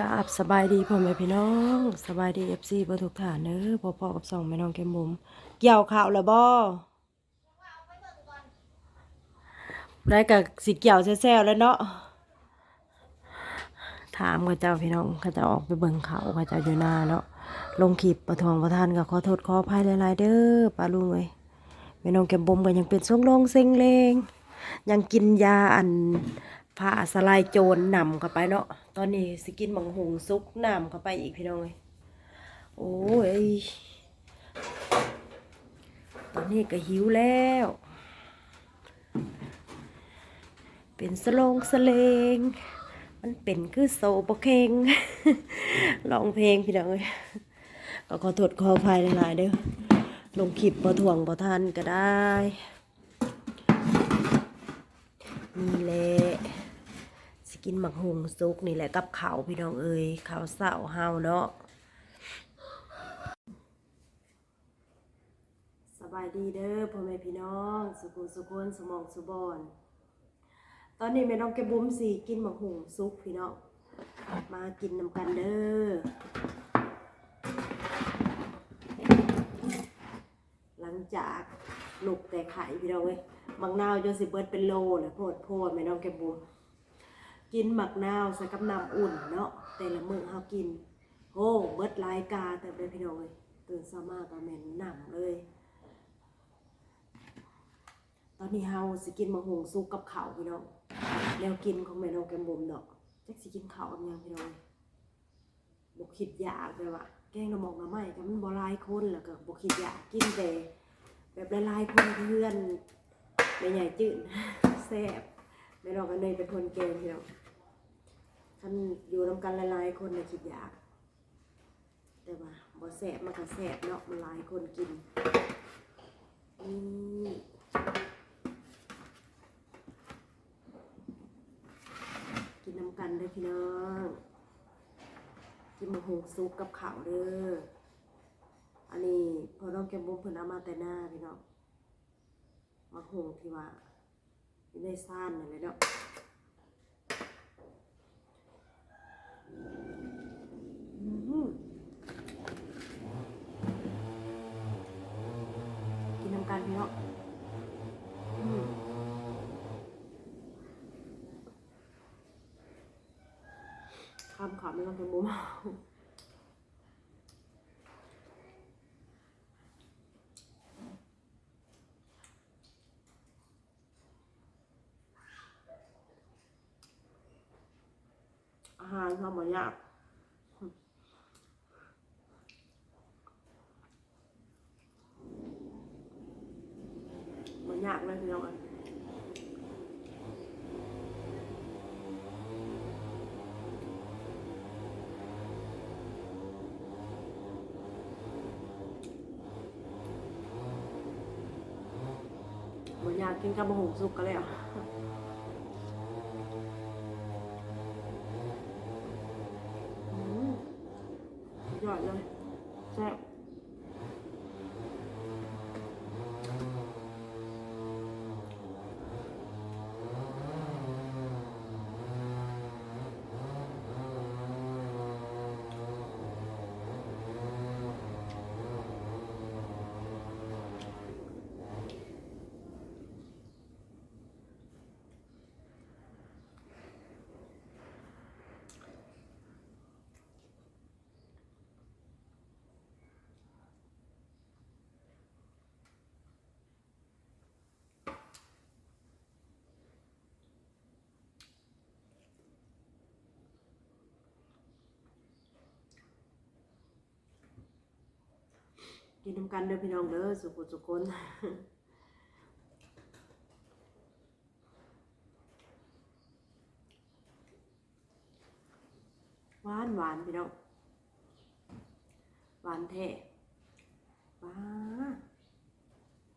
กราบสบายดีพ่อแม่พี่น้องสบายดีเอฟซีบ่ทุกฐานเด้อพ่อพ่อกับสองแม่น้องแก้มบุ๋มเกี่ยวข้าวแล้วบ่ได้กับสิเกี่ยวแซ่ๆแล้วเนาะถามกับเจ้าพี่น้องเขาจะออกไปเบิ่งเขาเขาจะอยู่หน้าเนาะลงคลิประทวงประทานก็ขอโทษขออภัยหลายๆเด้อป้าลุงเอ้ยแม่น้องแก้มบุ๋มก็ยังเป็นทรงลงเซ็งเลงยังกินยาอัน ผ่าสลายโจรนำเข้าไปเนาะ ตอนนี้สกินมังหงซุกนำเข้าไปอีกพี่น้องเลยโอ้ย ตอนนี้ก็หิวแล้ว เป็นสโลงสเลง มันเป็นคือโซโปเคงร้องเพลงพี่น้องเลยก็ขอโทษขออภัยหลายๆเด้อ ลงคลิปบ่ถ่วงบ่ทันก็ได้ นี่แหละส กินหมักหุงซุกนี่แหละกับเขาพี่น้องเอ้ยเขาเสาเฮาเนาะสบายดีเด้อพ่อแม่พี่น้อง สุขุสุขนสมองสุบอนตอนนี้แม่น้องแกบุ้มสีกินหมักหุงซุกพี่น้องมากินนำกันเด้อหลังจากลูกแต่ไข่พี่น้องเอ้ยมักนาวจนสิเบิดเป็นโลเลยโพดโพดแม่น้องแกบุม กินหมักนาวใส่กับน้ำอุ่นเนาะแต่ละมื้อเฮากินโอ้เบิดหลายกาแต่เป็นพี่น้องเลยตื่นเช้ามาก็แม่นน้ำเลย ตอนนี้เฮาสิกินมะฮุงซุกกับข้าวพี่น้องแล้วกินของแม่น้องแกมบุมดอกจักสิกินข้าวกับหยังพี่น้องบ่คิดอยากเลยว่าแกงหน่อหมอกหน่อไม้ก็มันบ่หลายคนแล้วก็บ่คิดอยากกินแต่แบบละลายๆคนเพื่อนแม่ใหญ่จืดแซ่บแม่น้องกันเลยเป็นคนเกมพี่น้อง ท่านอยู่นำกันละลายๆคนในคิดอยาก แต่ว่าบ่แซ่บมันก็แซ่บเนาะมันหลายคนกินนี่กินน้ำกันเด้อพี่น้องกินมะฮงซุปกับข้าวเด้ออันนี้พอน้องแกมบุ้มเพิ่นเอามาแต่หน้าพี่น้องมาหงที่ว่าอยู่ในซ่านนั่นเลยเนาะอื้อหือ กินน้ำกันพี่น้องอืมคำขำไม่ต้องเป็นบูมา หารทำมายากมันยากเลยพี่น้องเอ้ยมันยากกินกับมะฮุงสุกกันเลย กินน้ำกันเด้อพี่น้องเด้อสุขุสุขคนหวานหวานพี่น้องหวานแท้ว้า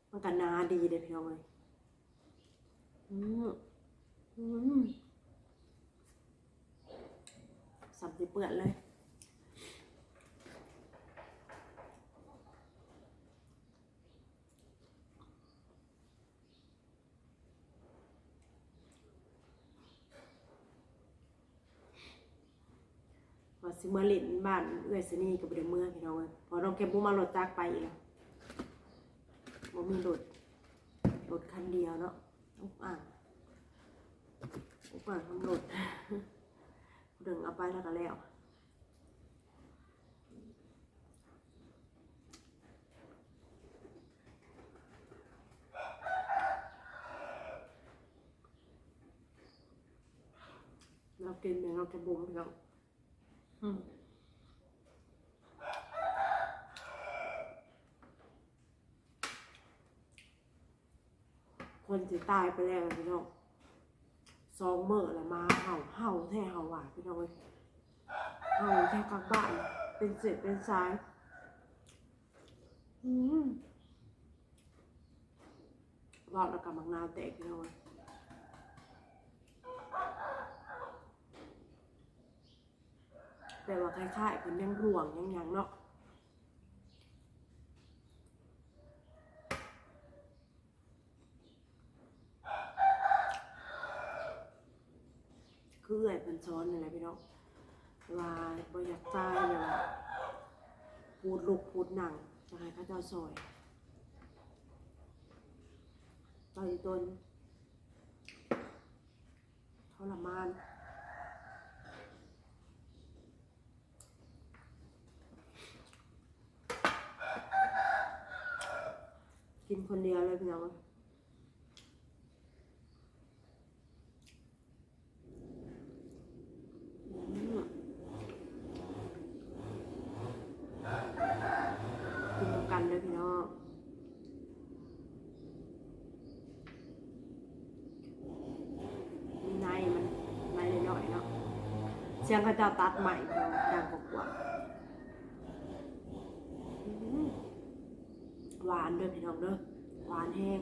มันกันนาดีเลยพี่น้องเลยอืมอืมสับสิเปื่อนเลย ว่าสิมาเล่นบ้านเอื้อยสนีกับเดือเมื่อพี่น้องเอ้ยพอน้องแกมบุมารถจักไปอีกแล้วบ่มีรถรถคันเดียวเนาะอุกอ่างอุกอ่างทำรถดึงเอาไปแล้วก็แล้วเรากินเนี่ยเราจะบุ้มเราอืม คนจะตายไปแล้วพี่น้องสองเมื่อล้วมาเห่าเห่าแท้เห่าหวานพี่น้องเอ้ยเห่าแท้กลางบ้านเป็นเศษเป็นสายอืมรอดแล้วกับมังนาวแตกพี่น้องเอ้ย แต่ว่าคล้ายๆเป็นยังห่วงยังหยังเนาะคือเอื่อยเป็นซ้อนอะไรพี่น้องว่าบอยากตายเลยว่าพูดลุกพูดหนังจะให้ข้าเจ้าซอยต่อยตนทรมาน กินคนเดียวเลยพี่น้องกินกันเลยพี่น้องมีในมันในหน่อยเนาะเสียงเขาเจ้าตัดใหม่พี่น้องดังกว่าๆอืม หวานด้อพี่น้องเด้อหวานแห้ง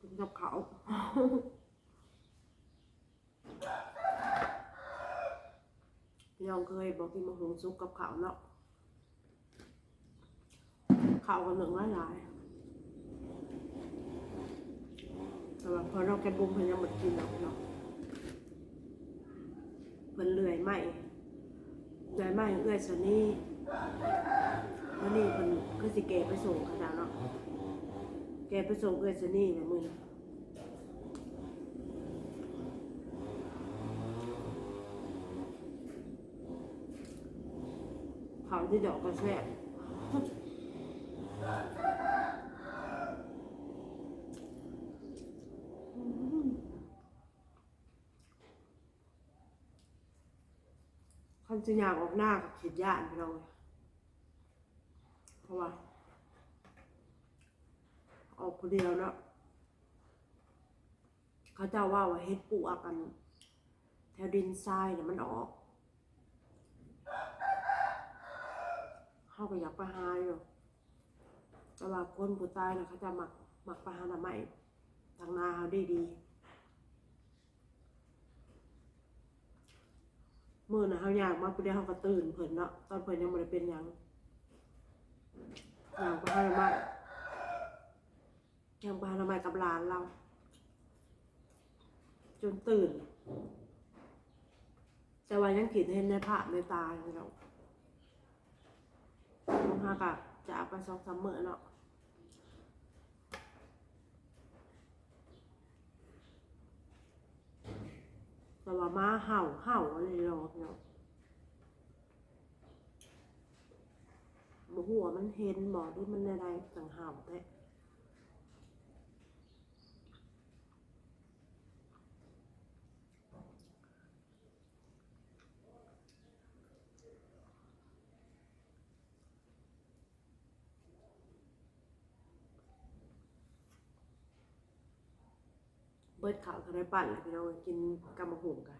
กินกับเขาพี่น้องเคยบอกกินมะฮุงซุกกับเขาเนาะเขาวกันหนึ่งหลายๆ แต่ว่าพอเราแกบุ้มเพิ่นยังหมดกินหรอกเนาะเพิ่นเลื่อยไหมเลื่อยไหมเอื้อยสนี่วันนี้เพิ่นก็สิแกไปส่งเขาจ้าเนาะแกไปส่งเอื้อยสนี่นี่มื้อเขาที่ดอกก็แซ่บ จะอยากออกหน้ากับขีดย่านพี่น้องเลยเพราะว่า ออกคนเดียวเนาะเขาเจ้าว่าว่าเฮ็ดปูอากัน แถวดินทรายเนี่ยมันออกเขาก็อยากไปหาอยู่แต่ว่าคนผู้ตายน่ะเขาจะหมักหมักไปหาหน่อไม้ทางนาเขาดีดีๆ มื่อนะเขาอยากมาผู้เดียวเขาก็ตื่นเพิ่นเนาะตอนเพิ่นยังไม่ได้เป็นหยังอยากไปหาหน่อไม้ยังไปหาหน่อไม้กับหลานเรา จนตื่น แต่ว่ายังคิดเห็นในภาพในตาอยู่เนาะลงหากะจะเอาไปสองสามมื้อเนาะ แต่ว่ามาเห่าเห่าอะไรหรอเนาะหัวมันเห็นหมอที่มันอะไรต่างเห่าแท้ ปิดข่าวทะายปั่นแล้วพี่น้องกินกำมะหุ่งกัน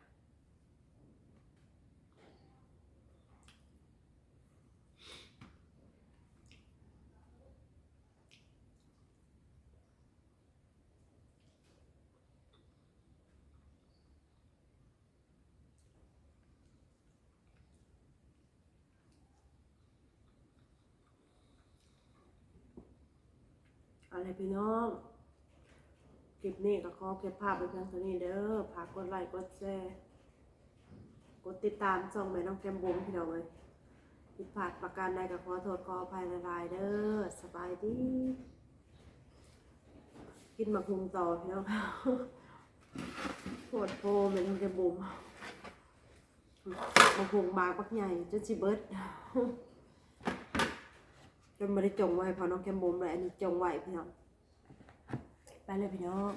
อะไรพี่น้อง คลิปนี้ก็ขอเก็บภาพไว้เพียงเท่านี้เด้อฝากกดไลค์กดแชร์กดติดตามช่องแม่น้องแกมบุ๋มพี่น้องเลยผิดพลาดประการใดก็ขอโทษขออภัยหลายๆเด้อสบายดีกินมักหุงต่อพี่น้องปวดโพแม่น้องแกมบุ๋มมักหุงบางปักใหญ่จนสิเบิดจนไม่ได้จงไว้เพอน้องแกมบุ๋มเลยอันนี้จงไว้พี่น้อง ไปเลยพี่น้อง